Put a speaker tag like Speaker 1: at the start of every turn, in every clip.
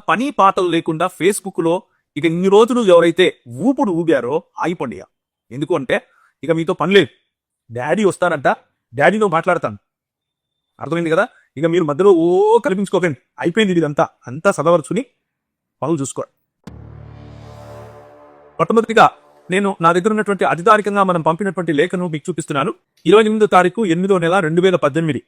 Speaker 1: పని పాటలు లేకుండా ఫేస్బుక్లో ఇక ఇన్ని రోజులు ఎవరైతే ఊపుడు ఊగారో ఆగిపోండి ఎందుకు అంటే ఇక మీతో పని లేదు. డాడీ వస్తారంట. డాడీతో మాట్లాడతాను. అర్థమైంది కదా? ఇక మీరు మధ్యలో ఓ కల్పించుకోకండి అయిపోయింది ఇదంతా. అంతా సదవరుచుని పనులు చూసుకోండి. మొట్టమొదటిగా నేను నా దగ్గర ఉన్నటువంటి అధికారికంగా మనం పంపినటువంటి లేఖను మీకు చూపిస్తున్నాను. ఇరవై ఎనిమిదో తారీఖు ఎనిమిదో నెల రెండు వేల పద్దెనిమిది.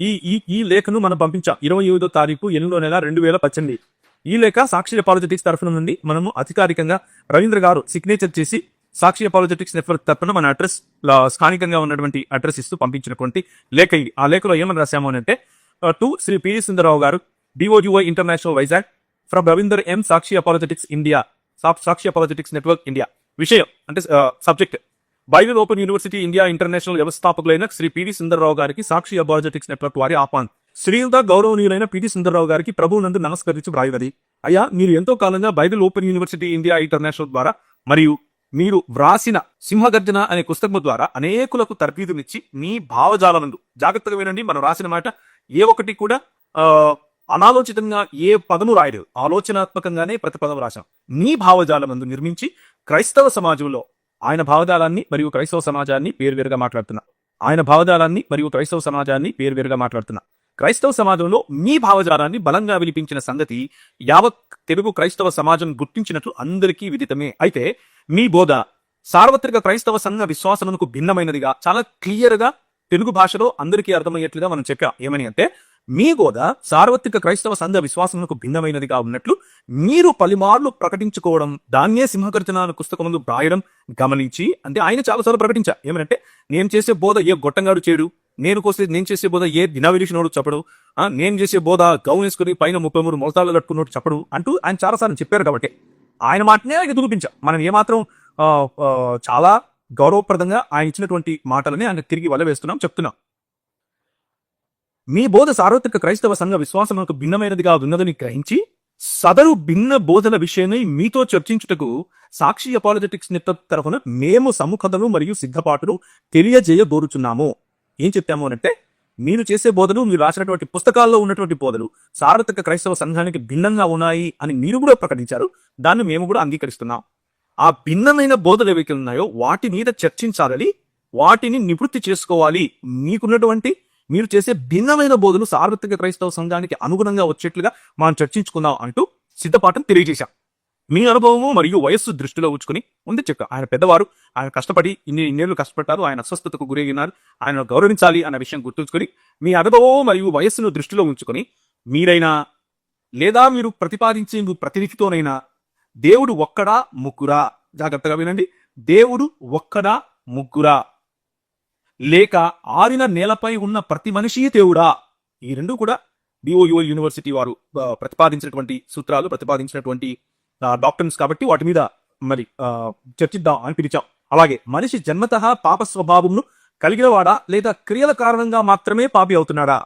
Speaker 1: ఈ ఈ ఈ లేఖను మనం పంపించాం. ఇరవై ఎనిమిదో తారీఖు ఎనిమిదో నెల రెండు వేల పద్దెనిమిది. ఈ లేఖ సాక్షి అపాలజెటిక్స్ తరఫున నుండి మనము అధికారికంగా రవీంద్ర గారు సిగ్నేచర్ చేసి సాక్షి అపాలజెటిక్స్ నెట్వర్క్ తరఫున మన అడ్రస్ స్థానికంగా ఉన్నటువంటి అడ్రస్ ఇస్తూ పంపించినటువంటి లేఖ ఇది. ఆ లేఖలో ఏమని రాశాము అని అంటే to Shri PV Sundararao garu D O G O international Vizag from Ravinder M Sakshi apologetics India Sap- Sakshi apologetics network India విషయం అంటే subject Bible open university India international వ్యవస్థాపకులైన Shri PV Sundararao గారికి సాక్షి అపాలజెటిక్స్ నెట్వర్క్ వారి ఆహ్వాన్. శ్రీయుత గౌరవనీయులైన పిటి సుందరరావు గారికి ప్రభు నందు నమస్కరించి వ్రాయున్నది అయ్యా మీరు ఎంతో కాలంగా Bible open university India international ద్వారా మరియు మీరు వ్రాసిన సింహగర్జన అనే పుస్తకం ద్వారా అనేకులకు తర్ఫీదునిచ్చి మీ భావజాలనందు జాగ్రత్తగా వినండి. మనం రాసిన మాట ఏ ఒక్కటి కూడా అనాలోచితంగా ఏ పదము రాయలేదు. ఆలోచనాత్మకంగానే ప్రతి పదం రాశాం. మీ భావజాలమందు నిర్మించి క్రైస్తవ సమాజంలో ఆయన భావజాలాన్ని మరియు క్రైస్తవ సమాజాన్ని పేరువేరుగా మాట్లాడుతున్నా. ఆయన భావజాలాన్ని మరియు క్రైస్తవ సమాజాన్ని పేరువేరుగా మాట్లాడుతున్నా. క్రైస్తవ సమాజంలో మీ భావజాలాన్ని బలంగా వినిపించిన సంగతి యావత్ తెలుగు క్రైస్తవ సమాజం గుర్తించినట్లు అందరికీ విదితమే. అయితే మీ బోధ సార్వత్రిక క్రైస్తవ సంఘ విశ్వాసములకు భిన్నమైనదిగా చాలా క్లియర్గా తెలుగు భాషలో అందరికీ అర్థమయ్యేట్లుగా మనం చెప్పాం. ఏమని అంటే మీ గోద సార్వత్రిక క్రైస్తవ సంఘ విశ్వాసములకు భిన్నమైనదిగా ఉన్నట్లు మీరు పలుమార్లు ప్రకటించుకోవడం దాన్నే సింహగర్జన పుస్తకముందు రాయడం గమనించి అంటే ఆయన చాలాసార్లు ప్రకటించా. ఏమనంటే నేను చేసే బోధ ఏ గొట్టంగాడు చేయడు నేను కోసే నేను చేసే బోధ ఏ దినవిలిషినోడు చెప్పడు? ఆ, నేను చేసే బోధ గౌన్ వేసుకుని పైన ముప్పై మూడు మొలతాలు కట్టుకున్నట్టు చెప్పడు? అంటూ ఆయన చాలాసార్లు చెప్పారు కాబట్టి ఆయన మాటనే ఆయన చూపించా మనం ఏమాత్రం ఆ, చాలా గౌరవప్రదంగా ఆయన ఇచ్చినటువంటి మాటలని ఆయన తిరిగి వల్ల వేస్తున్నాం చెప్తున్నాం. మీ బోధ సార్వత్రిక క్రైస్తవ సంఘ విశ్వాసములకు భిన్నమైనదిగా ఉన్నదని గ్రహించి సదరు భిన్న బోధల విషయమై మీతో చర్చించుటకు సాక్షి అపాలజెటిక్స్ నెట్వర్క్ తరఫున మేము సముఖతను మరియు సిద్ధపాటును తెలియజేయబోరుచున్నాము ఏం చెప్పాము అంటే మీరు చేసే బోధలు మీరు రాసినటువంటి పుస్తకాల్లో ఉన్నటువంటి బోధలు సార్వత్రిక క్రైస్తవ సంఘానికి భిన్నంగా ఉన్నాయి అని మీరు కూడా ప్రకటించారు. దాన్ని మేము కూడా అంగీకరిస్తున్నాం. ఆ భిన్నమైన బోధలు ఏవైతే ఉన్నాయో వాటి మీద చర్చించాలని వాటిని నివృత్తి చేసుకోవాలి. మీకున్నటువంటి మీరు చేసే భిన్నమైన బోధలు సార్వత్రిక క్రైస్తవ సంఘానికి అనుగుణంగా వచ్చేట్లుగా మనం చర్చించుకుందాం అంటూ సిద్ధపాఠం తెలియజేశాం. మీ అనుభవము మరియు వయస్సు దృష్టిలో ఉంచుకుని ఉంది చెక్క ఆయన పెద్దవారు ఆయన కష్టపడి ఇన్ని ఇన్నేళ్ళు కష్టపడ్డారు ఆయన అస్వస్థతకు గురైనారు ఆయన గౌరవించాలి అన్న విషయం గుర్తుంచుకొని మీ అనుభవం మరియు వయస్సును దృష్టిలో ఉంచుకొని మీరైనా లేదా మీరు ప్రతిపాదించే ప్రతినిధితోనైనా దేవుడు ఒక్కడా ముగ్గురా? జాగ్రత్తగా వినండి. దేవుడు ఒక్కడా ముగ్గురా? లేక ఆరిన నేలపై ఉన్న ప్రతి మనిషి దేవుడా? ఈ రెండు కూడా డిఓయుఎల్ యూనివర్సిటీ వారు ప్రతిపాదించినటువంటి సూత్రాలు ప్రతిపాదించినటువంటి డాక్టర్స్ కాబట్టి వాటి మీద మరి ఆ, చర్చిద్దాం అని పిలిచాం. అలాగే మనిషి జన్మత పాప స్వభావంను కలిగినవాడా లేదా క్రియల కారణంగా మాత్రమే పాపి అవుతున్నాడా?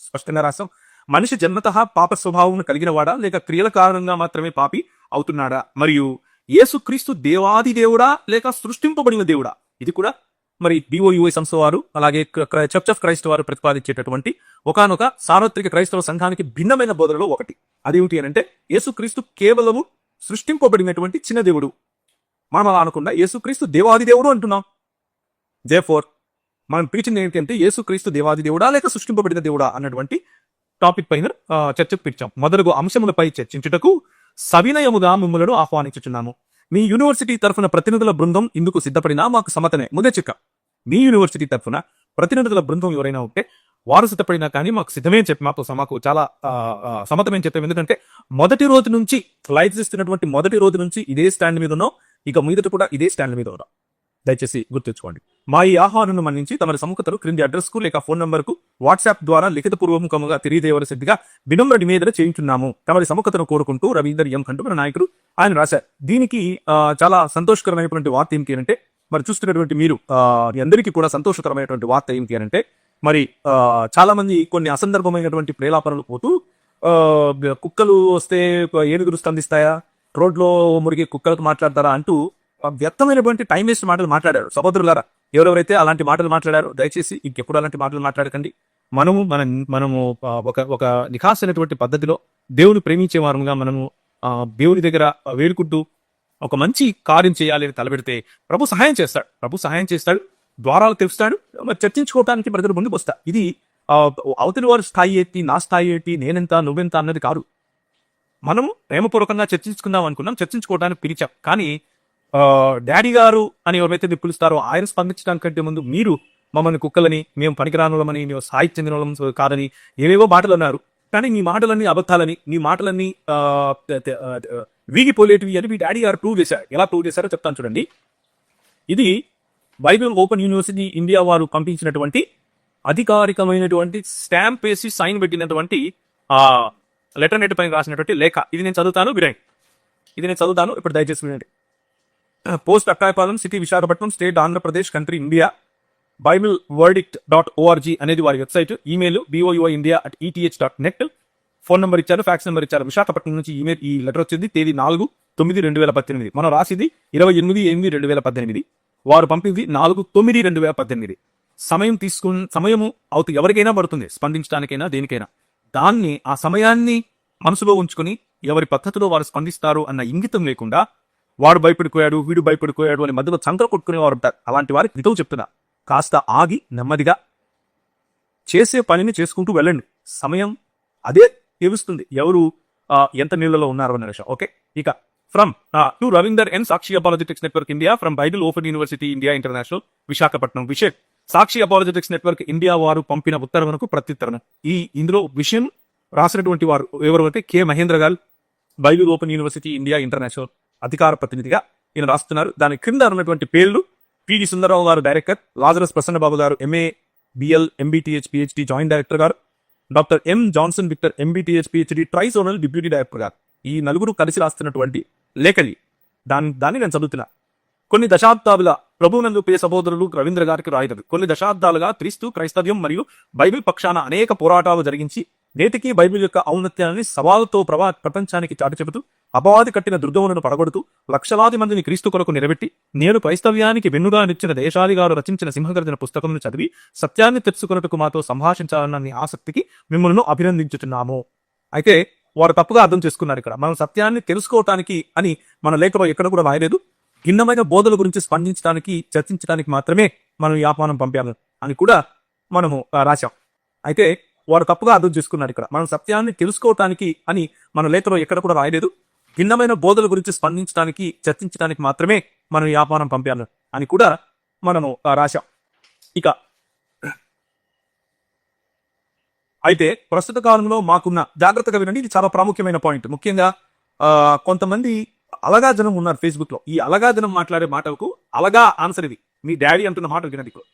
Speaker 1: స్పష్టంగా రాసాం మనిషి జన్మత పాప స్వభావం కలిగినవాడా లేక క్రియల కారణంగా మాత్రమే పాపి అవుతున్నాడా? మరియు యేసుక్రీస్తు దేవాది దేవుడా లేక సృష్టింపబడిన దేవుడా? ఇది కూడా మరి బిఓయుఐ సంస్థ వారు అలాగే చర్చ్ ఆఫ్ క్రైస్ట్ వారు ప్రతిపాదించేటటువంటి ఒకనొక సార్వత్రిక క్రైస్తవ సంఘానికి భిన్నమైన బోధనలో ఒకటి. అదేమిటి అని అంటే యేసుక్రీస్తు కేవలము సృష్టింపబడినటువంటి చిన్న దేవుడు. మనం అలా అనకుండా యేసుక్రీస్తు దేవాది దేవుడు అంటున్నాం. దే ఫోర్ మనం పిలిచింది ఏంటంటే యేసుక్రీస్తు దేవాది దేవుడా లేక సృష్టింపబడిన దేవుడా అన్నటువంటి టాపిక్ పైన చర్చ చర్చకు పిలిచాం. మొదలగు అంశములపై చర్చించుటకు సవినయముగా మిమ్మలను ఆహ్వానించుచున్నాము. మీ యూనివర్సిటీ తరఫున ప్రతినిధుల బృందం ఇందుకు సిద్ధపడినా మాకు సమతనే ముందే చిక్క మీ యూనివర్సిటీ తరఫున ప్రతినిధుల బృందం ఎవరైనా ఉంటే వారు సిద్ధపడినా కానీ మాకు సిద్ధమే చెప్పి మాకు మాకు చాలా సమతమేం ఆ, చెప్పాం ఎందుకంటే మొదటి రోజు నుంచి లైఫ్ ఇస్తున్నటువంటి మొదటి రోజు నుంచి ఇదే స్టాండ్ మీద ఉన్నాం. ఇక మీదట కూడా ఇదే స్టాండ్ మీద ఉన్నాం. దయచేసి గుర్తుంచుకోండి. మా ఈ ఆహ్వానం మన్నించి తమ సముఖతలు క్రింది అడ్రస్కు లేక ఫోన్ నంబర్కు వాట్సాప్ ద్వారా లిఖిత పూర్వముఖముగా తెలియజేయవలసిందిగా వినమ్ర నివేదన చేయించున్నాము. తమరి సముఖతను కోరుకుంటూ రవీందర్ ఎం కంటుమన నాయకుడు ఆయన రాశారు. దీనికి చాలా సంతోషకరమైనటువంటి వార్త ఏమిటి అంటే మరి చూస్తున్నటువంటి మీరు అందరికీ కూడా సంతోషకరమైనటువంటి వార్త ఏమిటి అంటే మరి చాలా మంది కొన్ని అసందర్భమైనటువంటి ప్రేలాపనలు పోతూ కుక్కలు వస్తే ఏనుగురు స్పందిస్తాయా రోడ్లో మురిగి కుక్కలకు మాట్లాడతారా? అంటూ వ్యర్థమైనటువంటి టైం వేస్ట్ మాటలు మాట్లాడారు. సహోదరులారా ఎవరెవరైతే అలాంటి మాటలు మాట్లాడారు దయచేసి ఇంకెప్పుడు అలాంటి మాటలు మాట్లాడకండి. మనము మన మనము ఒక ఒక నిఖాసైనటువంటి పద్ధతిలో దేవుని ప్రేమించే వారంగా మనము ఆ, దేవుని దగ్గర వేడుకుంటూ ఒక మంచి కార్యం చేయాలి అని తలపెడితే ప్రభు సహాయం చేస్తాడు. ప్రభు సహాయం చేస్తాడు. ద్వారాలు తెరుస్తాడు. చర్చించుకోవటానికి చర్చించుకోవడానికి ప్రజలు ముందుకు వస్తా ఇది అవతలి వారి స్థాయి ఏంటి నా స్థాయి ఏంటి నేనెంత నువ్వెంత అన్నది కాదు. మనము ప్రేమపూర్వకంగా చర్చించుకుందాం అనుకున్నాం చర్చించుకోవడానికి పిలిచాం. కానీ డాడీ గారు అని ఎవరైతే మీరు పిలుస్తారో ఆయన స్పందించడానికంటే ముందు మీరు మమ్మల్ని కుక్కలని మేము పనికిరానులమని మేము సాయి చెందిన వాళ్ళం కాదని ఏవేవో మాటలు అన్నారు. కానీ మీ మాటలన్నీ అబద్ధాలని మీ మాటలన్నీ వీగిపోలేటివి అని మీ డాడీ గారు ప్రూవ్ చేశారు. ఎలా ప్రూవ్ చేశారో చెప్తాను చూడండి. ఇది బైబిల్ ఓపెన్ యూనివర్సిటీ ఇండియా వారు పంపించినటువంటి అధికారికమైనటువంటి స్టాంప్ వేసి సైన్ పెట్టినటువంటి ఆ లెటర్ నెట్ పైన రాసినటువంటి లేఖ. ఇది నేను చదువుతాను వినండి. ఇది నేను చదువుతాను ఇప్పుడు దయచేసి వినండి. Post Akkayapalem city Visakhapatnam state Andhra Pradesh country India Bible verdict dot O R G అనేది వారి website. Email B O U I India at E T H dot net phone number ఇచ్చారు ఫ్యాక్స్ నెంబర్ ఇచ్చారు. విశాఖపట్నం నుంచి email ఈ letter వచ్చింది తేదీ నాలుగు తొమ్మిది రెండు వేల పద్దెనిమిది. మనం రాసింది ఇరవై ఎనిమిది ఎనిమిది రెండు వేల పద్దెనిమిది. వారు పంపింది నాలుగు తొమ్మిది రెండు వేల పద్దెనిమిది. సమయం తీసుకుని సమయము అవుతూ ఎవరికైనా పడుతుంది స్పందించడానికైనా దేనికైనా. దాన్ని ఆ సమయాన్ని మనసులో ఉంచుకొని ఎవరి పద్ధతిలో వారు స్పందిస్తారు అన్న ఇంగితం లేకుండా వాడు భయపడిపోయాడు వీడు భయపడిపోయాడు అని మధ్యలో చంకలు కొట్టుకునేవారు ఉంటారు. అలాంటి వారికి నితవు చెప్తున్నా కాస్త ఆగి నెమ్మదిగా చేసే పనిని చేసుకుంటూ వెళ్ళండి. సమయం అదే తెలుస్తుంది ఎవరు ఎంత నీళ్ళలో ఉన్నారు అన్న విషయం ఓకే? ఇక from to Ravinder N Sakshi apologetics network India from Bible open university India international Visakhapatnam. విషయం సాక్షి అపాలజెటిక్స్ నెట్వర్క్ ఇండియా వారు పంపిన ఉత్తర్వులకు ప్రత్యుత్తరణ. ఈ ఇందులో విషయం రాసినటువంటి వారు ఎవరు అంటే K Mahendra garu Bible open university India international. అధికార ప్రతినిధిగా ఈయన రాస్తున్నారు. దాని క్రింద ఉన్నటువంటి పేర్లు పివి సుందరరావు గారు director Lazarus Prasannababu garu MA BL MBTH PhD joint director garu doctor M Johnson Victor MBTH PhD trizonal deputy director garu. ఈ నలుగురు కలిసి రాస్తున్నటువంటి లేఖని దాని దాన్ని నేను చదువుతున్నా. కొన్ని దశాబ్దాలుల ప్రభునందు ప్రియ సహోదరులు రవీంద్ర గారికి రాయలేదు కొన్ని దశాబ్దాలుగా క్రీస్తు క్రైస్తవ్యం మరియు బైబిల్ పక్షాన అనేక పోరాటాలు జరిగించి నేటికి బైబిల్ యొక్క ఔన్నత్యాన్ని సవాలుతో ప్రవా ప్రపంచానికి చాటి చెబుతూ అపవాది కట్టిన దుర్గములను పడగొడుతూ లక్షలాది మందిని క్రీస్తు కొరకు నిలబెట్టి నేడు క్రైస్తవ్యానికి వెన్నుగా నిచ్చిన దేశాలి గారు రచించిన సింహగర్జన పుస్తకం చదివి సత్యాన్ని తెచ్చుకున్నట్టుకు మాతో సంభాషించాలన్న ఆసక్తికి మిమ్మల్ని అభినందించుతున్నాము అయితే వారు తప్పుగా అర్థం చేసుకున్నారు ఇక్కడ. మనం సత్యాన్ని తెలుసుకోవటానికి అని మన లేఖలో ఎక్కడ కూడా రాయలేదు. భిన్నమైన బోధల గురించి స్పందించడానికి చర్చించడానికి మాత్రమే మనం ఈ ఆహ్వానం పంపాము అని కూడా మనము రాశాం. అయితే వారు తప్పుగా అర్థం చేసుకున్నారు ఇక్కడ. మనం సత్యాన్ని తెలుసుకోవటానికి అని మన లేఖలో ఎక్కడ కూడా రాయలేదు. భిన్నమైన బోధల గురించి స్పందించడానికి చర్చించడానికి మాత్రమే మనం ఈ ఆహ్వానం పంపాను అని కూడా మనము రాశాం. ఇక అయితే ప్రస్తుత కాలంలో మాకున్న జాగ్రత్తగా వినండి. ఇది చాలా ప్రాముఖ్యమైన పాయింట్. ముఖ్యంగా కొంతమంది అలగా జనం ఉన్నారు ఫేస్బుక్లో ఈ అలగా జనం మాట్లాడే మాటలకు అలగా ఆన్సర్ ఇది. మీ డాడీ అంటున్న మాట వినండి ఇప్పుడు.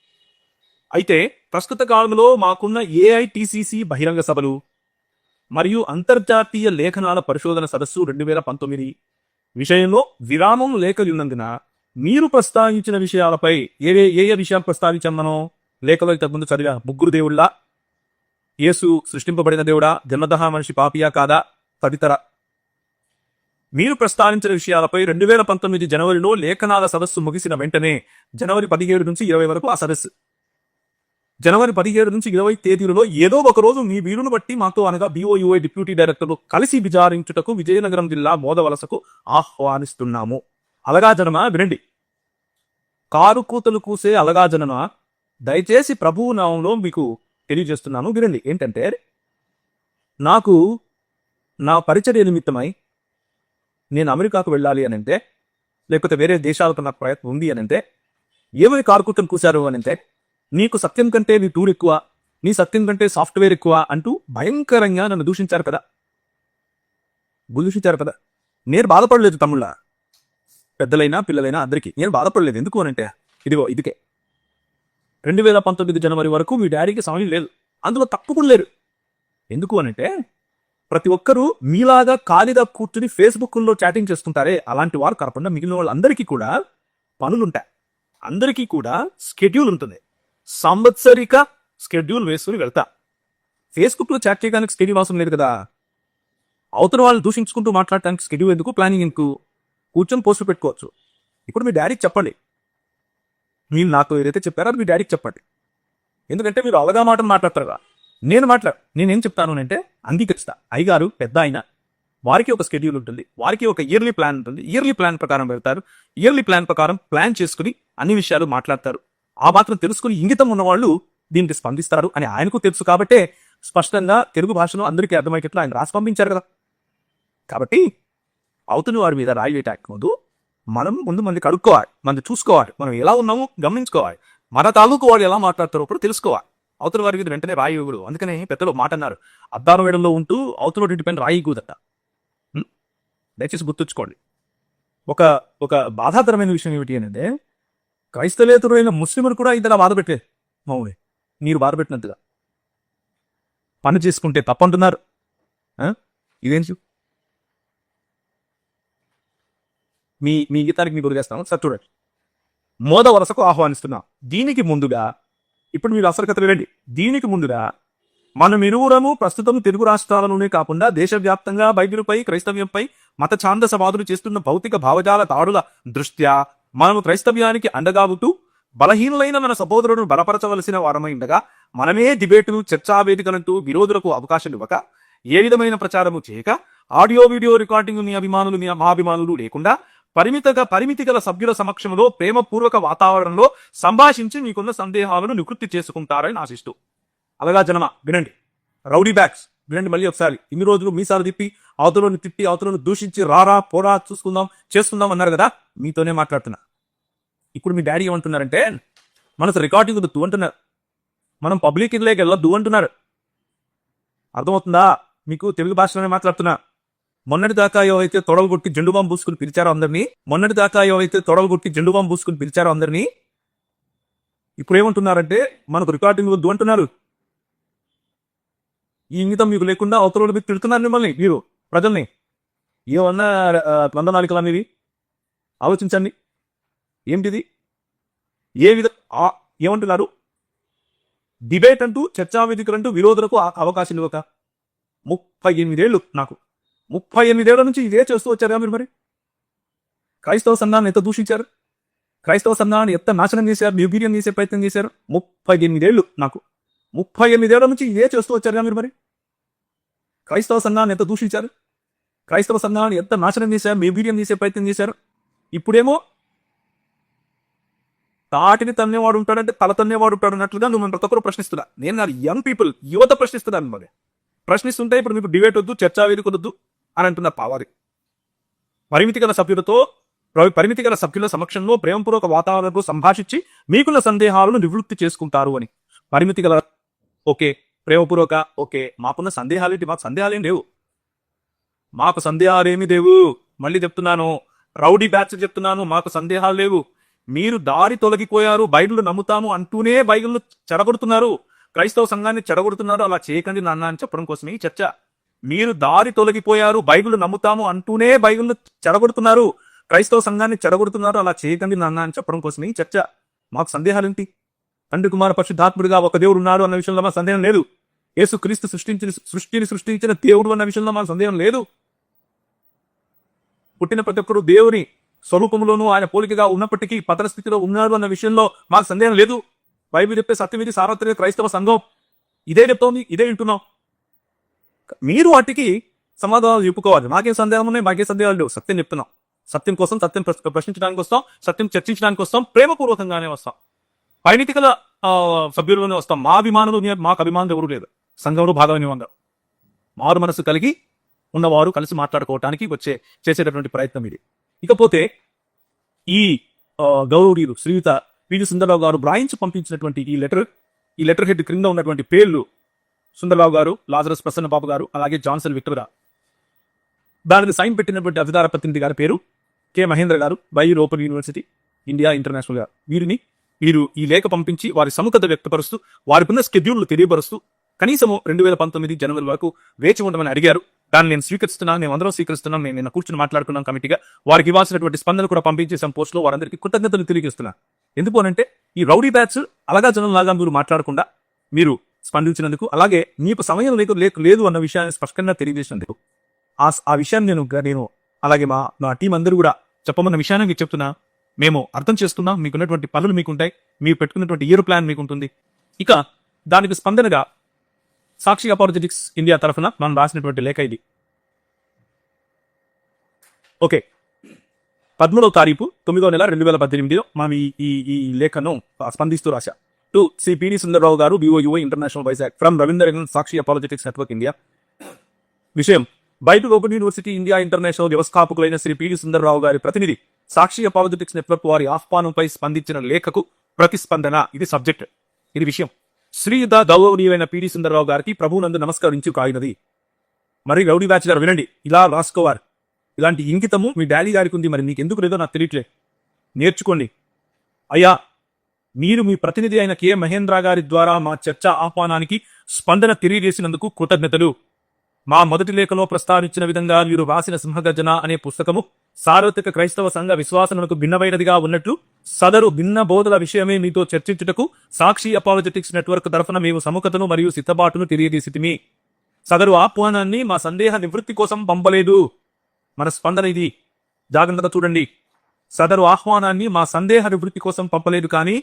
Speaker 1: అయితే ప్రస్తుత కాలంలో మాకున్న ఏఐటిసిసి బహిరంగ సభలు మరియు అంతర్జాతీయ లేఖనాల పరిశోధన సదస్సు రెండు వేల పంతొమ్మిది విషయంలో విరామం లేఖలున్నందున మీరు ప్రస్తావించిన విషయాలపై ఏ ఏ ఏ విషయాలు ప్రస్తావించాం మనం లేఖలో ఇంతకుముందు చదివా ముగ్గురు దేవుళ్ళ యేసు సృష్టింపబడిన దేవుడా జన్మదహ మనిషి పాపియా కాదా తదితర. మీరు ప్రస్తావించిన విషయాలపై రెండు వేల పంతొమ్మిది జనవరిలో లేఖనాల సదస్సు ముగిసిన వెంటనే జనవరి పదిహేడు నుంచి ఇరవై వరకు ఆ సదస్సు జనవరి పదిహేడు నుంచి ఇరవై తేదీలలో ఏదో ఒక రోజు మీ వీలును బట్టి మాతో అనగా బీఓయూఐ డిప్యూటీ డైరెక్టర్లు కలిసి విచారించుటకు విజయనగరం జిల్లా మోదవలసకు ఆహ్వానిస్తున్నాము. అలగా జనమా వినండి. కారు కూతలు కూసే అలగా దయచేసి ప్రభువు నామంలో మీకు తెలియజేస్తున్నాను. వినండి. ఏంటంటే నాకు నా పరిచర్య నిమిత్తమై నేను అమెరికాకు వెళ్ళాలి అని అంటే లేకపోతే వేరే దేశాలకు నాకు ప్రయత్నం ఉంది అని అంటే కారు కారుకూతను కూశారు అని అంటే నీకు సత్యం కంటే నీ టూర్ ఎక్కువ నీ సత్యం కంటే సాఫ్ట్వేర్ ఎక్కువ అంటూ భయంకరంగా నన్ను దూషించారు కదా. దూషించారు కదా. నేను బాధపడలేదు తమ్ముళ్ళ. పెద్దలైనా పిల్లలైనా అందరికీ. నేను బాధపడలేదు. ఎందుకు అని అంటే ఇదిగో ఇదికే. రెండు వేల పంతొమ్మిది జనవరి వరకు మీ డాడీకి సమయం లేదు. అందులో తప్పు కూడా లేరు. ఎందుకు అనంటే ప్రతి ఒక్కరూ మీలాగా ఖాళీగా కూర్చుని ఫేస్బుక్లో చాటింగ్ చేస్తుంటారే అలాంటి వారు కాకుండా మిగిలిన వాళ్ళందరికీ కూడా పనులుంటాయి. అందరికీ కూడా స్కెడ్యూల్ ఉంటుంది. సంవత్సరిక స్కెడ్యూల్ వేసుకుని వెళ్తా. ఫేస్బుక్లో చాట్ చేయడానికి స్కెడ్యూల్ అవసరం లేదు కదా. అవతల వాళ్ళు దూషించుకుంటూ మాట్లాడటానికి స్కెడ్యూల్ ఎందుకు? ప్లానింగ్ ఎందుకు? కూర్చొని పోస్టులు పెట్టుకోవచ్చు. ఇప్పుడు మీ డాడీకి చెప్పండి. మీరు నాకు ఏదైతే చెప్పారో అది మీ డాడీకి చెప్పండి. ఎందుకంటే మీరు అలగా మాటలు మాట్లాడతారు కదా నేను మాట్లాడు నేనేం చెప్తాను అంటే అంగీకరిస్తా. అయ్యగారు పెద్ద ఆయన వారికి ఒక స్కెడ్యూల్ ఉంటుంది. వారికి ఒక ఇయర్లీ ప్లాన్ ఉంటుంది. ఇయర్లీ ప్లాన్ ప్రకారం వెళ్తారు. ఇయర్లీ ప్లాన్ ప్రకారం ప్లాన్ చేసుకుని అన్ని విషయాలు మాట్లాడతారు. ఆ మాత్రం తెలుసుకుని ఇంగితం ఉన్నవాళ్ళు దీనికి స్పందిస్తారు అని ఆయనకు తెలుసు కాబట్టే స్పష్టంగా తెలుగు భాషలో అందరికీ అర్థమయ్యేట్లు ఆయన రాసి పంపించారు కదా. కాబట్టి అవతలి వారి మీద రాయి వేటాక్ ముందు మనం ముందు మంది కడుక్కోవాలి మంది చూసుకోవాలి మనం ఎలా ఉన్నామో గమనించుకోవాలి మన తాలూకు వాళ్ళు ఎలా మాట్లాడతారో కూడా తెలుసుకోవాలి. అవతల వారి మీద వెంటనే రాయి ఇవ్వడు అందుకనే పెద్దలు మాట అన్నారు అద్దాల వేడంలో ఉంటూ అవతల పైన రాయి ఇవ్వదట దయచేసి గుర్తుంచుకోండి. ఒక ఒక బాధాకరమైన విషయం ఏమిటి అంటే క్రైస్తవేతరులైన ముస్లింలు కూడా ఇంతలా బాధ పెట్టే మౌని. మీరు బాధపెట్టినంతగా పని చేసుకుంటే తప్పంటున్నారు. ఇదేం చూ మీ మీ గీతానికి మీకు వదిలేస్తాను సార్ చూడండి. మోద వరసకు ఆహ్వానిస్తున్నా. దీనికి ముందుగా ఇప్పుడు మీరు అసలు కథ వినండి. దీనికి ముందుగా మనం ఇరువురము ప్రస్తుతం తెలుగు రాష్ట్రాలలోనే కాకుండా దేశవ్యాప్తంగా బైబిలుపై క్రైస్తవ్యంపై మత ఛాందసవాదులు చేస్తున్న భౌతిక భావజాల దాడుల దృష్ట్యా మనము క్రైస్తవ్యానికి అండగా ఉంటూ బలహీనులైన మన సహోదరులను బలపరచవలసిన వారమై ఉండగా మనమే డిబేటును చర్చా వేదికలంటూ విరోధులకు అవకాశం ఇవ్వక ఏ విధమైన ప్రచారము చేయక ఆడియో వీడియో రికార్డింగ్ నీ అభిమానులు నీ మహాభిమానులు లేకుండా పరిమితగా పరిమితి గల సభ్యుల సమక్షంలో ప్రేమపూర్వక వాతావరణంలో సంభాషించి మీకున్న సందేహాలను నివృత్తి చేసుకుంటారని ఆశిస్తూ. అలాగా జనమ వినండి. రౌడీ బ్యాగ్స్. వినండి మళ్ళీ ఒకసారి. ఇన్ని రోజులు మీసాలు తిప్పి అవతలను తిప్పి అవతలను దూషించి రారా పోరా చూసుకుందాం చేసుకుందాం అన్నారు కదా మీతోనే మాట్లాడుతున్నా. ఇప్పుడు మీ డాడీ ఏమంటున్నారంటే మనసు రికార్డింగ్ వద్దు అంటున్నారు. మనం పబ్లిక్ ఇదిలోకి వెళ్ళొద్దు అంటున్నారు. అర్థమవుతుందా? మీకు తెలుగు భాషలోనే మాట్లాడుతున్నా. మొన్నటి దాకా ఏవైతే తొడలు కొట్టి జెండు బాంబు పూసుకుని పిలిచారో అందరినీ మొన్నటి దాకా ఏవైతే తొడలు కొట్టి జెండు బాంబు పూసుకుని పిలిచారో అందరినీ ఇప్పుడు ఏమంటున్నారంటే మనకు రికార్డింగ్ వద్దు అంటున్నారు. ఈ ఇంగితం మీకు లేకుండా అవతల మీరు తిడుతున్నారు మిమ్మల్ని మీరు ప్రజల్ని. ఏమన్నా ఆ, వందనాలికలు అనేవి? ఆలోచించండి. ఏమిటిది ఏ విధ ఏమంటున్నారు? డిబేట్ అంటూ చర్చావేదికలు అంటూ విరోధులకు అవకాశం ఇవ్వక. ముప్పై ఎనిమిదేళ్ళు నాకు. ముప్పై ఎనిమిదేళ్ళ నుంచి ఇదే చేస్తూ వచ్చారు మీరు మరి? క్రైస్తవ సంఘాన్ని ఎంత దూషించారు? క్రైస్తవ సంఘాన్ని ఎంత నాశనం చేశారు? నిర్వీర్యం చేసే ప్రయత్నం చేశారు? ముప్పై ఎనిమిదేళ్ళు నాకు. ముప్పై ఎనిమిదేళ్ళ నుంచి ఇదే చేస్తూ వచ్చారుగా మీరు మరి? క్రైస్తవ సంఘాన్ని ఎంత దూషించారు? క్రైస్తవ సంఘాన్ని ఎంత నాశనం చేశారు? మేబీడియం చేసే ప్రయత్నం చేశారు? ఇప్పుడేమో తాటిని తన్నేవాడు ఉంటాడంటే తల తన్నేవాడు ఉంటాడు అన్నట్లుగా నువ్వు ప్రతి ఒక్కరు ప్రశ్నిస్తున్నా. నేను నా యంగ్ పీపుల్ యువత ప్రశ్నిస్తున్నాను మరి. ప్రశ్నిస్తుంటే ఇప్పుడు మీకు డిబేట్ వద్దు చర్చా వేదిక వద్దు అని అంటున్న పావారి. పరిమితి గల సభ్యులతో పరిమితి గల సభ్యుల సమక్షంలో ప్రేమపూర్వక వాతావరణంలో సంభాషించి మీకున్న సందేహాలను నివృత్తి చేసుకుంటారు అని. పరిమితి గల ఓకే ప్రేమపూర్వక ఓకే మాకున్న సందేహాలేంటి? మాకు సందేహాలేం లేవు. మాకు సందేహాలేమి లేవు. మళ్ళీ చెప్తున్నాను రౌడీ బ్యాచ్ చెప్తున్నాను మాకు సందేహాలు లేవు. మీరు దారి తొలగిపోయారు బైబిల్ నమ్ముతాము అంటూనే బైబిల్ చెడగొడుతున్నారు. క్రైస్తవ సంఘాన్ని చెడగొడుతున్నారు. అలా చేయకండి నాన్న అని చెప్పడం కోసమే ఈ చర్చ. మీరు దారి తొలగిపోయారు బైబిల్ నమ్ముతాము అంటూనే బైబిల్ చెడగొడుతున్నారు. క్రైస్తవ సంఘాన్ని చెడగొడుతున్నారు. అలా చేయకండి నాన్న అని చెప్పడం కోసమే ఈ చర్చ. మాకు సందేహాలేంటి? తండ్రి కుమార పరిశుద్ధాత్ముడిగా ఒక దేవుడు ఉన్నాడు అన్న విషయంలో మా సందేహం లేదు. యేసు క్రీస్తు సృష్టించిన సృష్టిని సృష్టించిన దేవుడు అన్న విషయంలో మా సందేహం లేదు. పుట్టిన ప్రతి ఒక్కరు దేవుని స్వరూపంలోనూ ఆయన పోలికగా ఉన్నప్పటికీ పతన స్థితిలో ఉన్నాడు అన్న విషయంలో మాకు సందేహం లేదు. బైబిల్ చెప్పే సత్యం ఇది సార్వత్రిక క్రైస్తవ సంఘం ఇదే చెప్తోంది ఇదే వింటున్నాం. మీరు వాటికి సమాధానాలు చెప్పుకోవాలి. మాకేం సందేహం ఉన్నాయి? మాకే సందేహాలు లేవు. సత్యం చెప్తున్నాం. సత్యం కోసం సత్యం ప్రశ్నించడానికి వస్తాం. సత్యం చర్చించడానికి వస్తాం. ప్రేమపూర్వకంగానే వస్తాం. పైనితికల గల వస్తాం. మా అభిమానులు మాకు అభిమానులు ఎవరు లేదు సంఘంలో భాగమైన అందరూ మారు మనసు కలిగి ఉన్నవారు కలిసి మాట్లాడుకోవటానికి వచ్చే చేసేటటువంటి ప్రయత్నం ఇది. ఇకపోతే ఈ గౌరవీయులు శ్రీయుత పివి సుందరరావు గారు బ్రాయించి పంపించినటువంటి ఈ లెటర్ ఈ లెటర్ హెడ్ క్రింద ఉన్నటువంటి పేర్లు సుందరరావు గారు లాజరస్ ప్రసన్న బాబు గారు అలాగే జాన్సన్ విక్టర్. దానిని సైన్ పెట్టినటువంటి అధికార ప్రతినిధి గారి పేరు కె. మహేంద్ర గారు by open university India international garu వీరిని వీరు ఈ లేఖ పంపించి వారి సముఖత వ్యక్తపరుస్తూ వారికున్న స్కెడ్యూల్ తెలియపరుస్తూ కనీసము రెండు వేల పంతొమ్మిది జనవరి వరకు వేచి ఉండమని అడిగారు. దాన్ని నేను స్వీకరిస్తున్నాను మేము అందరం స్వీకరిస్తున్నాం నేను నిన్న కూర్చొని మాట్లాడుకున్నాం కమిటీగా. వారికి ఇవ్వాల్సినటువంటి స్పందన కూడా పంపించేసాం పోస్టులో వారందరికీ కృతజ్ఞతలు తెలియజేస్తున్నాను ఎందుకు అనంటే ఈ రౌడీ బ్యాచ్ అలాగా జనం లాగా మీరు మాట్లాడకుండా మీరు స్పందించినందుకు అలాగే మీకు సమయం లేక లేక లేదు అన్న విషయాన్ని స్పష్టంగా తెలియజేసినందుకు. ఆ ఆ విషయాన్ని నేను నేను అలాగే మా నా టీం అందరూ కూడా చెప్పమన్న విషయాన్ని మీకు చెప్తున్నా. మేము అర్థం చేసుకున్నాం మీకున్నటువంటి పనులు మీకుంటాయి మీరు పెట్టుకున్నటువంటి ఇయర్ ప్లాన్ మీకు ఉంటుంది ఇక దానికి స్పందనగా సాక్షి అపార్జెటిక్స్ ఇండియా తరఫున మనం రాసినటువంటి లేఖ ఇది. ఓకే. పదమూడవ తారీఖు తొమ్మిదో నెల రెండు వేల పద్దెనిమిదిలో మనం ఈ ఈ లేఖను స్పందిస్తూ రాశా. To Shri PD Sundararao garu B O U O international Vizag from Ravinder Sakshi apologetics network India. విషయం. బయట ఓపెన్ యూనివర్సిటీ ఇండియా ఇంటర్నేషనల్ వ్యవస్థాపకులైన శ్రీ పిడి సుందరరావు గారి ప్రతినిధి సాక్షి అపాలజెటిక్స్ నెట్వర్క్ వారి ఆహ్వానంపై స్పందించిన లేఖకు ప్రతిస్పందన. ఇది సబ్జెక్ట్. ఇది విషయం. శ్రీయుధ గౌరవనీయులైన పిడి సుందరరావు గారికి ప్రభువునందు నమస్కరించి కాయినది. మరి రౌడీ బ్యాచ్ గారు వినండి. ఇలా రాసుకోవారు. ఇలాంటి ఇంకితము మీ డాడీ గారికి ఉంది. మరి మీకు ఎందుకు లేదో నాకు తెలియట్లే. నేర్చుకోండి. అయ్యా మీరు మీ ప్రతినిధి అయిన కె. మహేంద్ర గారి ద్వారా మా చర్చా ఆహ్వానానికి స్పందన తెలియజేసినందుకు కృతజ్ఞతలు. మా మొదటి లేఖలో ప్రస్తావించిన విధంగా మీరు రాసిన సింహగర్జన అనే పుస్తకము సార్వత్రిక క్రైస్తవ సంఘ విశ్వాసములకు భిన్నమైనదిగా ఉన్నట్లు సదరు భిన్న బోధల విషయమే మీతో చర్చించుటకు సాక్షి అపాలజెటిక్స్ నెట్వర్క్ తరఫున మేము సముఖతను మరియు సిద్ధపాటును తెలియజేసితిమి. సదరు ఆహ్వానాన్ని మా సందేహ నివృత్తి కోసం పంపలేదు. మన స్పందన ఇది. జాగ్రత్తగా చూడండి. సదరు ఆహ్వానాన్ని మా సందేహ నివృత్తి కోసం పంపలేదు కానీ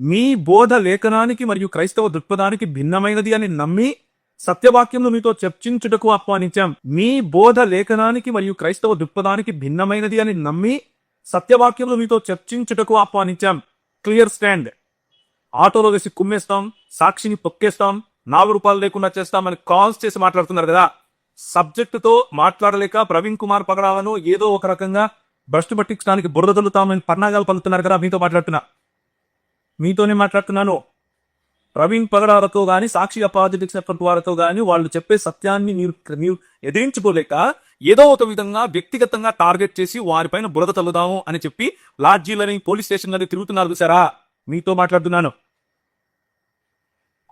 Speaker 1: మీ బోధ లేఖనానికి మరియు క్రైస్తవ దృక్పథానికి భిన్నమైనది అని నమ్మి సత్యవాక్యంను మీతో చర్చించుటకు ఆహ్వానించాం. మీ బోధ లేఖనానికి మరియు క్రైస్తవ దృక్పథానికి భిన్నమైనది అని నమ్మి సత్యవాక్యంలో మీతో చర్చించుటకు ఆహ్వానించాం. Clear stand. ఆటోలో వేసి కుమ్మేస్తాం సాక్షిని పొక్కేస్తాం నాలుగు రూపాయలు లేకుండా చేస్తామని కాల్స్ చేసి మాట్లాడుతున్నారు కదా. సబ్జెక్టుతో మాట్లాడలేక ప్రవీణ్ కుమార్ పగడాలను ఏదో ఒక రకంగా భ్రష్టు పట్టించడానికి బురద తల్లుతామని పన్నాగాలు పలుకుతున్నారు కదా మీతో మాట్లాడుతున్నా. మీతోనే మాట్లాడుతున్నాను. ప్రవీణ్ పగడాలతో గాని సాక్షి అపాజిటిక్స్ వారితో గాని వాళ్ళు చెప్పే సత్యాన్ని మీరు మీరు ఎదిరించుకోలేక ఏదో ఒక విధంగా వ్యక్తిగతంగా టార్గెట్ చేసి వారిపైన బురద తల్లుదాము అని చెప్పి లాడ్జీలని పోలీస్ స్టేషన్లని తిరుగుతున్నారు చూసారా? మీతో మాట్లాడుతున్నాను.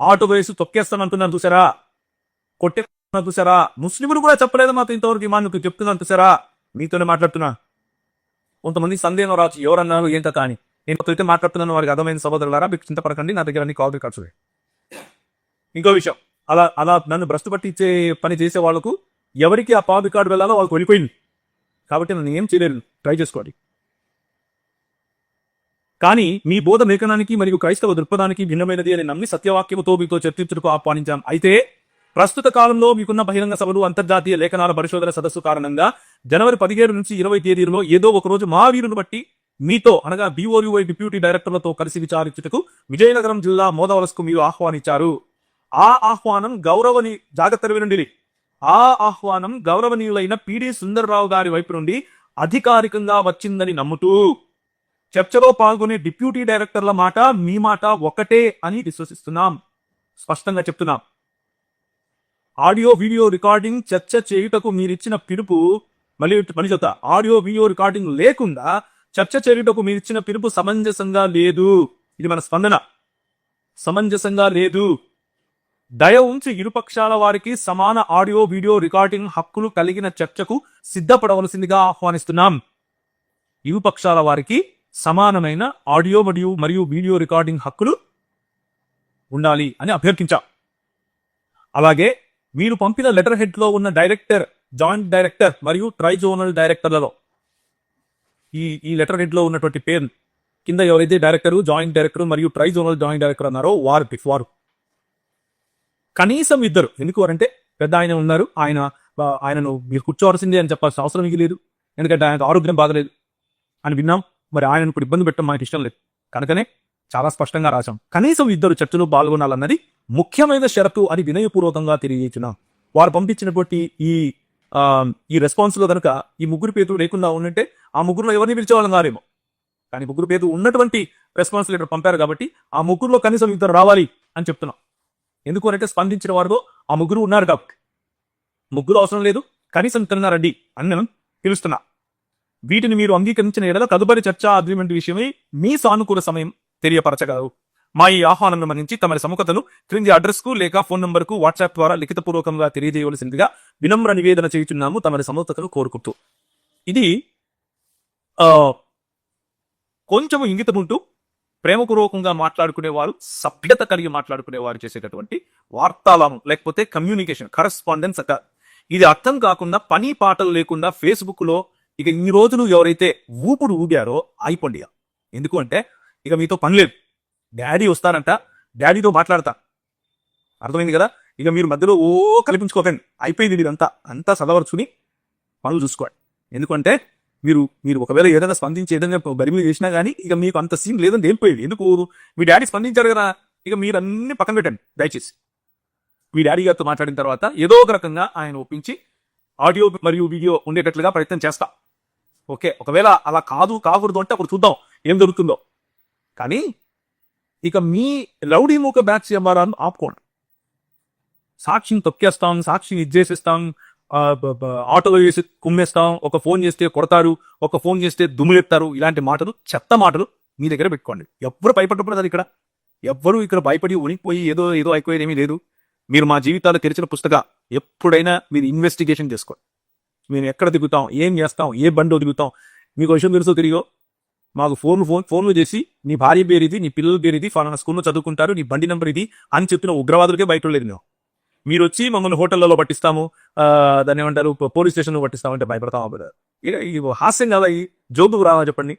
Speaker 1: ఆటో వేసి తొక్కేస్తానంటున్నారు చూసారా? కొట్టే చూసారా? ముస్లింలు కూడా చెప్పలేదు మాతో ఇంతవరకు మాకు చెప్తున్నాను చూసారా? మీతోనే మాట్లాడుతున్నా. కొంతమంది సందేహం రావచ్చు. ఎవరన్నారు ఏంట కానీ. నేను అయితే మాట్లాడుతున్నాను వారికి అర్థమైన సోదరులారా మీకు చింతపడకండి నా దగ్గర అన్ని కాల్ రికార్డ్స్ ఇంకో విషయం అలా అలా నన్ను భ్రష్టు పట్టించే పని చేసే వాళ్ళకు ఎవరికి ఆ పావు రికార్డు వెళ్ళాలో వాళ్ళకి వెళ్ళిపోయింది. కాబట్టి నన్ను ఏం చేయలేదు ట్రై చేసుకోండి. కానీ మీ బోధ లేఖనానికి మరియు క్రైస్తవ దృక్పథానికి భిన్నమైనది అని నమ్మి సత్యవాక్యముతో మీతో చర్చించుటకు ఆహ్వానించాం. అయితే ప్రస్తుత కాలంలో మీకున్న బహిరంగ సభలు అంతర్జాతీయ లేఖనాల పరిశోధన సదస్సు కారణంగా జనవరి పదిహేడు నుంచి ఇరవై తేదీలో ఏదో ఒక రోజు మా వీరును బట్టి మీతో అనగా బీఓయూఐ డిప్యూటీ డైరెక్టర్లతో కలిసి విచారించుటకు విజయనగరం జిల్లా మోదవలసకు మీరు ఆహ్వానించారు. ఆ ఆహ్వానం గౌరవని జాగ్రత్త వినండి ఆ ఆహ్వానం గౌరవనీయులైన పిడి సుందర్రావు గారి వైపు నుండి అధికారికంగా వచ్చిందని నమ్ముతూ చర్చలో పాల్గొనే డిప్యూటీ డైరెక్టర్ల మాట మీ మాట ఒకటే అని విశ్వసిస్తున్నాం. స్పష్టంగా చెప్తున్నాం. ఆడియో వీడియో రికార్డింగ్ చర్చ చేయుటకు మీరిచ్చిన పిలుపు మళ్ళీ పని చెప్తా ఆడియో వీడియో రికార్డింగ్ లేకుండా చర్చ చేయుటకు మీరిచ్చిన పిలుపు సమంజసంగా లేదు. ఇది మన స్పందన. సమంజసంగా లేదు. దయ ఉంచి ఇరుపక్షాల వారికి సమాన ఆడియో వీడియో రికార్డింగ్ హక్కులు కలిగిన చర్చకు సిద్ధపడవలసిందిగా ఆహ్వానిస్తున్నాం. ఇరుపక్షాల వారికి సమానమైన ఆడియో మరియు మరియు వీడియో రికార్డింగ్ హక్కులు ఉండాలి అని అభ్యర్థించాం. అలాగే మీరు పంపిన లెటర్ హెడ్లో ఉన్న డైరెక్టర్ జాయింట్ డైరెక్టర్ మరియు ట్రైజోనల్ డైరెక్టర్లలో ఈ ఈ లెటర్ హెడ్లో ఉన్నటువంటి పేరు కింద ఎవరైతే డైరెక్టర్ జాయింట్ డైరెక్టర్ మరియు ట్రైజోనల్ జాయింట్ డైరెక్టర్ అన్నారో వారు వారు. కనీసం ఇద్దరు. ఎందుకు అంటే పెద్ద ఆయన ఉన్నారు. ఆయన ఆయనను మీరు కూర్చోవలసిందే అని చెప్పాల్సిన అవసరం మీకు లేదు. ఎందుకంటే ఆయనకు ఆరోగ్యం బాగలేదు అని విన్నాం. మరి ఆయనను ఇప్పుడు ఇబ్బంది పెట్టడం మనకి ఇష్టం లేదు. కనుకనే చాలా స్పష్టంగా రాశాం. కనీసం ఇద్దరు చర్చలో పాల్గొనాలన్నది ముఖ్యమైన షరతు అని వినయపూర్వకంగా తెలియజేసిన వారు పంపించినటువంటి ఈ ఈ రెస్పాన్స్లో కనుక ఈ ముగ్గురు పేతులు లేకుండా ఉంటే ఆ ముగ్గురులో ఎవరిని పిలిచేవాళ్ళం కారేమో కానీ ముగ్గురు పేర్లు ఉన్నటువంటి రెస్పాన్స్ లెటర్ పంపారు కాబట్టి ఆ ముగ్గురులో కనీసం ఇద్దరు రావాలి అని చెప్తున్నాం. ఎందుకు అంటే స్పందించిన వారిలో ఆ ముగ్గురు ఉన్నారు కాబట్టి. ముగ్గురు అవసరం లేదు కనీసం తిన్నారండి అని నేను పిలుస్తున్నా. వీటిని మీరు అంగీకరించిన ఎడల తదుపరి చర్చా అగ్రిమెంట్ విషయమై మీ సానుకూల సమయం తెలియపరచగలరు మా ఈ ఆహ్వానం మన్నించి తమరి సముఖతను క్రింది అడ్రస్కు లేక ఫోన్ నంబర్కు వాట్సాప్ ద్వారా లిఖితపూర్వకంగా తెలియజేయవలసిందిగా వినమ్ర నివేదన చేయుచున్నాము తమరి సముఖతను కోరుకుంటూ. ఇది కొంచెం కొంచెము ఇంగితముంటూ ప్రేమపూర్వకంగా మాట్లాడుకునేవారు సభ్యత కలిగి మాట్లాడుకునేవారు చేసేటటువంటి వార్తాలాము లేకపోతే కమ్యూనికేషన్ కరస్పాండెన్స్ అట ఇది అర్థం కాకుండా పని పాటలు లేకుండా ఫేస్బుక్లో ఇక ఇన్ని రోజులు ఎవరైతే ఊపుడు ఊగారో అయిపోండి ఎందుకు అంటే ఇక మీతో పని లేదు. డాడీ వస్తారంట. డాడీతో మాట్లాడతా. అర్థమైంది కదా? ఇక మీరు మధ్యలో ఓ కల్పించుకోకండి అయిపోయింది ఇదంతా అంతా చదవరుచుని పనులు చూసుకోండి ఎందుకంటే మీరు మీరు ఒకవేళ ఏదైనా స్పందించి ఏదైనా బరిమీద చేసినా కానీ ఇక మీకు అంత సీన్ లేదని తేలిపోయేది ఎందుకు? మీ డాడీ స్పందించారు కదా? ఇక మీరు అన్ని పక్కన పెట్టండి దయచేసి. మీ డాడీ గారితో మాట్లాడిన తర్వాత ఏదో ఒక రకంగా ఆయన ఒప్పించి ఆడియో మరియు వీడియో ఉండేటట్లుగా ప్రయత్నం చేస్తా. ఓకే ఒకవేళ అలా కాదు కాకూడదు అంటే అప్పుడు చూద్దాం ఏం జరుగుతుందో. కానీ ఇక మీ రౌడీ మూక బ్యాచ్ వ్యవహారాన్ని ఆపుకోండి. సాక్షిని తొక్కేస్తాం సాక్షిని ఇది చేసేస్తాం ఆటోలో చేసి కుమ్మేస్తాం ఒక ఫోన్ చేస్తే కొడతారు ఒక ఫోన్ చేస్తే దుమ్ములెత్తారు ఇలాంటి మాటలు చెత్త మాటలు మీ దగ్గర పెట్టుకోండి. ఎవరు భయపడకూడదు ఇక్కడ. ఎవ్వరు ఇక్కడ భయపడి ఉనికిపోయి ఏదో ఏదో అయిపోయేది ఏమీ లేదు. మీరు మా జీవితాలు తెరిచిన పుస్తక ఎప్పుడైనా మీరు ఇన్వెస్టిగేషన్ చేసుకోండి. మేము ఎక్కడ దిగుతాం ఏం చేస్తాం ఏ బండి దిగుతాం మీకు విషయం తెలుసో తిరిగో మాకు ఫోన్ ఫోన్ ఫోన్లు చేసి నీ భార్య పేరు ఇది నీ పిల్లల పేరు ఇది ఫలానా స్కూల్లో చదువుకుంటారు నీ బండి నెంబర్ ఇది అని చెప్పిన ఉగ్రవాదులకే బయట లేదు మేము. మీరు వచ్చి మమ్మల్ని హోటళ్ళలో పట్టిస్తాము దాన్ని ఏమంటారు పోలీస్ స్టేషన్ పట్టిస్తామంటే భయపడతాం అప్పుడు హాస్యం కదా ఈ? జోబు రావా చెప్పండి.